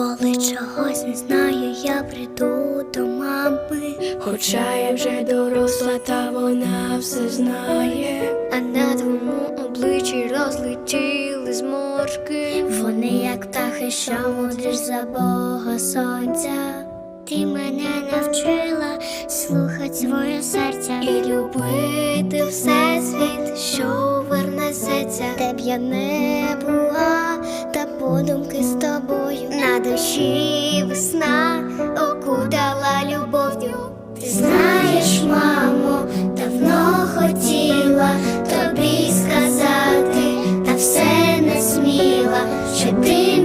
Коли чогось не знаю, я прийду до мами, Хоча я вже доросла, та вона все знає. а на твоєму обличчі розлетіли зморшки. Вони, як птахи, що мудриш за Бога сонця. Ти мене навчила слухати своє серця і любити всесвіт, що вернесеться, де б я не була, тобою весна окутала любов'ю. Ти знаєш, мамо, давно хотіла тобі сказати, та все не сміла, що ти